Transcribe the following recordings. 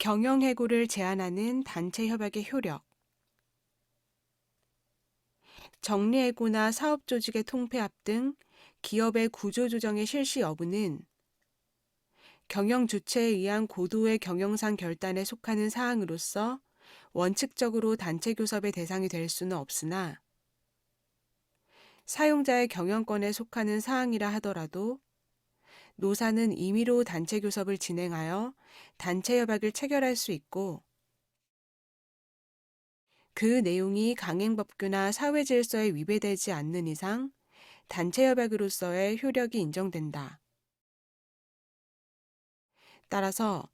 경영해고를 제한하는 단체 협약의 효력. 정리해고나 사업조직의 통폐합 등 기업의 구조조정의 실시 여부는 경영 주체에 의한 고도의 경영상 결단에 속하는 사항으로서 원칙적으로 단체 교섭의 대상이 될 수는 없으나 사용자의 경영권에 속하는 사항이라 하더라도 노사는 임의로 단체 교섭을 진행하여 단체 협약을 체결할 수 있고 그 내용이 강행법규나 사회 질서에 위배되지 않는 이상 단체 협약으로서의 효력이 인정된다. 따라서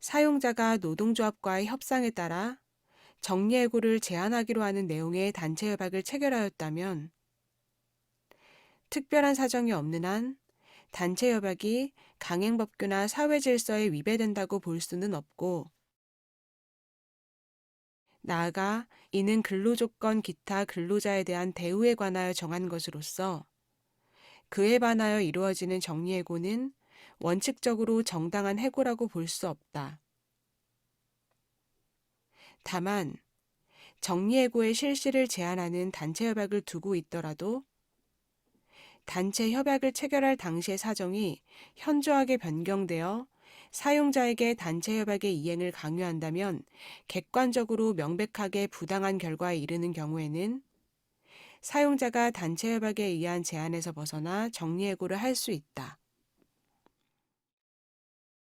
사용자가 노동조합과의 협상에 따라 정리해고를 제한하기로 하는 내용의 단체 협약을 체결하였다면 특별한 사정이 없는 한 단체 협약이 강행법규나 사회 질서에 위배된다고 볼 수는 없고 나아가 이는 근로조건 기타 근로자에 대한 대우에 관하여 정한 것으로서 그에 반하여 이루어지는 정리해고는 원칙적으로 정당한 해고라고 볼 수 없다. 다만 정리해고의 실시를 제한하는 단체 협약을 두고 있더라도 단체 협약을 체결할 당시의 사정이 현저하게 변경되어 사용자에게 단체 협약의 이행을 강요한다면 객관적으로 명백하게 부당한 결과에 이르는 경우에는 사용자가 단체 협약에 의한 제한에서 벗어나 정리해고를 할 수 있다.